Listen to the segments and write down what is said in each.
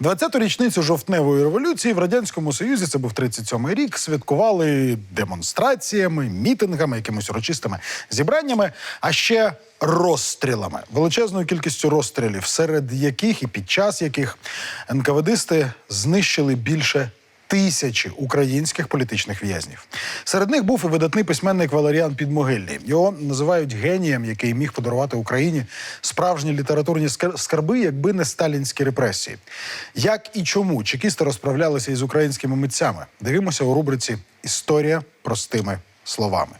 20-ту річницю жовтневої революції в радянському союзі це був 37-й рік. Святкували демонстраціями, мітингами, якимись урочистими зібраннями, а ще розстрілами, величезною кількістю розстрілів, серед яких і під час яких НКВДисти знищили більше тисячі українських політичних в'язнів. Серед них був і видатний письменник Валеріан Підмогильний. Його називають генієм, який міг подарувати Україні справжні літературні скарби, якби не сталінські репресії. Як і чому чекісти розправлялися із українськими митцями? Дивимося у рубриці Історія простими словами.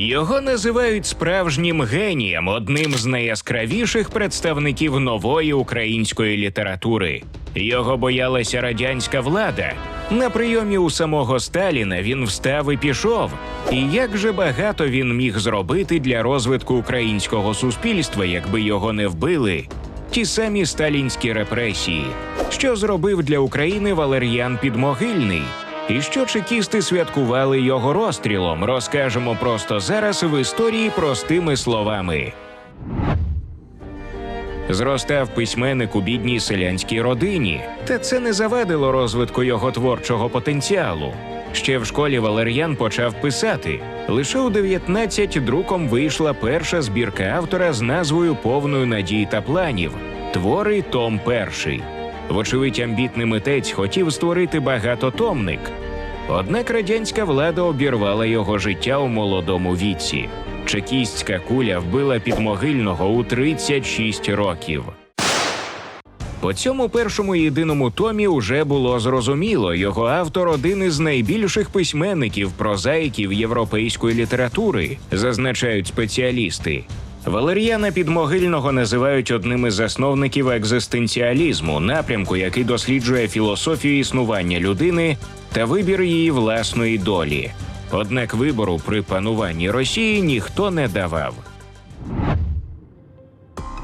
Його називають справжнім генієм, одним з найяскравіших представників нової української літератури. Його боялася радянська влада. На прийомі у самого Сталіна він встав і пішов. І як же багато він міг зробити для розвитку українського суспільства, якби його не вбили. Ті самі сталінські репресії, що зробив для України Валер'ян Підмогильний, і що чекісти святкували його розстрілом, розкажемо просто зараз в історії простими словами. Зростав письменник у бідній селянській родині, та це не завадило розвитку його творчого потенціалу. Ще в школі Валер'ян почав писати. Лише у 19 друком вийшла перша збірка автора з назвою Повною надій та планів твори Том Перший. Вочевидь, амбітний митець хотів створити багатотомник. Однак радянська влада обірвала його життя у молодому віці. Чекістська куля вбила підмогильного у 36 років. По цьому першому єдиному томі уже було зрозуміло, його автор один із найбільших письменників прозаїків європейської літератури, зазначають спеціалісти. Валер'яна Підмогильного називають одним із засновників екзистенціалізму, напрямку, який досліджує філософію існування людини та вибір її власної долі. Однак вибору при пануванні Росії ніхто не давав.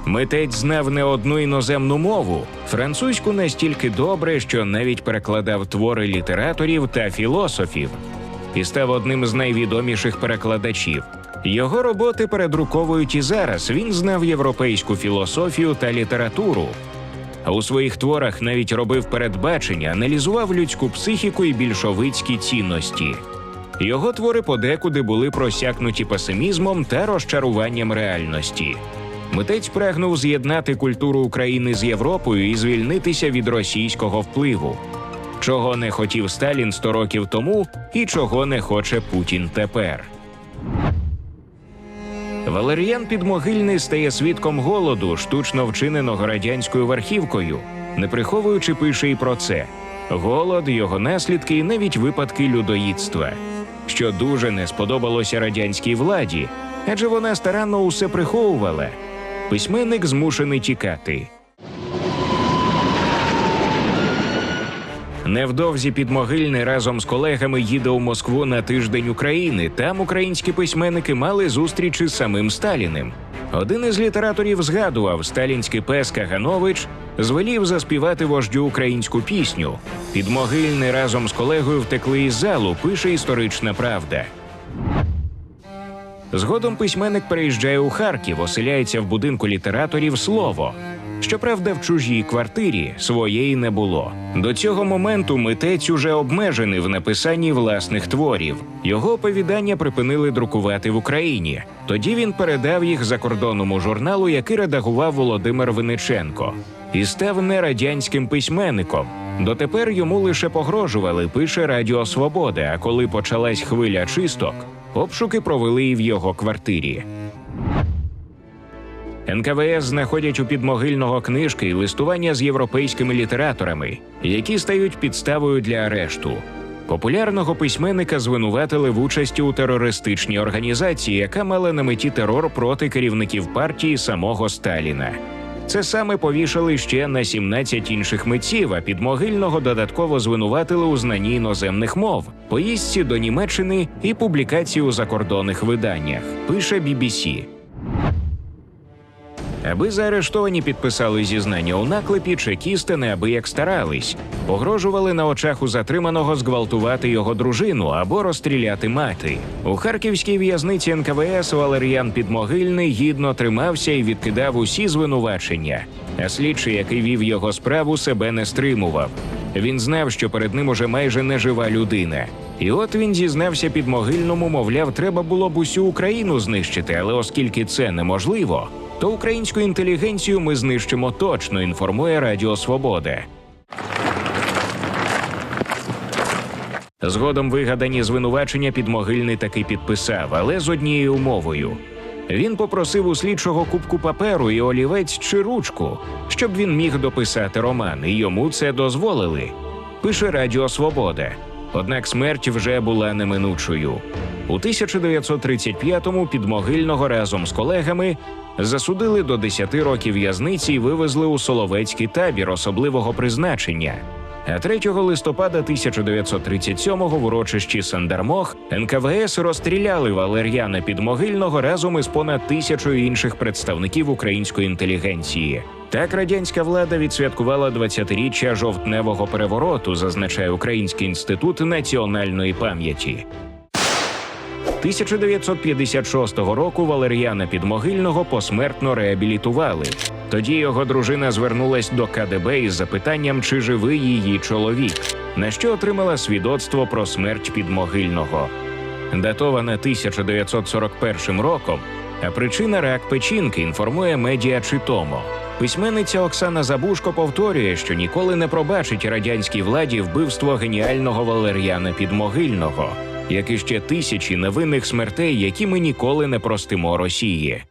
Митець знав не одну іноземну мову, французьку настільки добре, що навіть перекладав твори літераторів та філософів, і став одним з найвідоміших перекладачів. Його роботи передруковують і зараз. Він знав європейську філософію та літературу. У своїх творах навіть робив передбачення, аналізував людську психіку і більшовицькі цінності. Його твори подекуди були просякнуті песимізмом та розчаруванням реальності. Митець прагнув з'єднати культуру України з Європою і звільнитися від російського впливу, чого не хотів Сталін 100 років тому і чого не хоче Путін тепер. Валеріян Підмогильний стає свідком голоду, штучно вчиненого радянською верхівкою, не приховуючи пише і про це: голод, його наслідки і навіть випадки людоїдства, що дуже не сподобалося радянській владі, адже вона старанно усе приховувала. Письменник змушений тікати. Невдовзі підмогильний разом з колегами їде у Москву на тиждень України. Там українські письменники мали зустріч із самим Сталіним. Один із літераторів згадував, сталінський пес Каганович звелів заспівати вождю українську пісню. Підмогильний разом з колегою втекли із залу, пише історична правда. Згодом письменник переїжджає у Харків, оселяється в будинку літераторів слово. Щоправда, в чужій квартирі своєї не було. До цього моменту митець уже обмежений в написанні власних творів. Його оповідання припинили друкувати в Україні. Тоді він передав їх закордонному журналу, який редагував Володимир Виниченко, і став нерадянським письменником. Дотепер йому лише погрожували, пише Радіо Свобода. А коли почалась хвиля чисток, обшуки провели і в його квартирі. НКВС знаходять у підмогильного книжки і листування з європейськими літераторами, які стають підставою для арешту. Популярного письменника звинуватили в участі у терористичній організації, яка мала на меті терор проти керівників партії самого Сталіна. Це саме повішали ще на 17 інших митців, а підмогильного додатково звинуватили у знанні іноземних мов, поїздці до Німеччини і публікації у закордонних виданнях. Пише BBC. Аби заарештовані підписали зізнання у наклепі, чекісти неабияк старались, погрожували на очах у затриманого зґвалтувати його дружину або розстріляти мати. У харківській в'язниці НКВС Валеріан Підмогильний гідно тримався і відкидав усі звинувачення. А слідчий, який вів його справу, себе не стримував. Він знав, що перед ним уже майже нежива людина. І от він зізнався підмогильному, мовляв, треба було б усю Україну знищити, але оскільки це неможливо, то українську інтелігенцію ми знищимо точно, інформує Радіо Свобода. Згодом вигадані звинувачення підмогильний таки підписав, але з однією умовою. Він попросив у слідчого кубку паперу і олівець чи ручку, щоб він міг дописати роман, і йому це дозволили. Пише Радіо Свобода. Однак смерть вже була неминучою. У 1935-му підмогильного разом з колегами засудили до 10 років в'язниці і вивезли у Соловецький табір особливого призначення. А 3 листопада 1937-го в урочищі Сандармох НКВС розстріляли Валер'яна Підмогильного разом із понад тисячою інших представників української інтелігенції. Так радянська влада відсвяткувала 20-річчя жовтневого перевороту, зазначає Український інститут національної пам'яті. 1956 року Валеріана Підмогильного посмертно реабілітували. Тоді його дружина звернулась до КДБ із запитанням, чи живий її чоловік, на що отримала свідоцтво про смерть підмогильного. Датована 1941 роком, а причина рак печінки інформує медіа Читомо. Письменниця Оксана Забушко повторює, що ніколи не пробачить радянській владі вбивство геніального Валер'яна Підмогильного, як і ще тисячі невинних смертей, які ми ніколи не простимо Росії.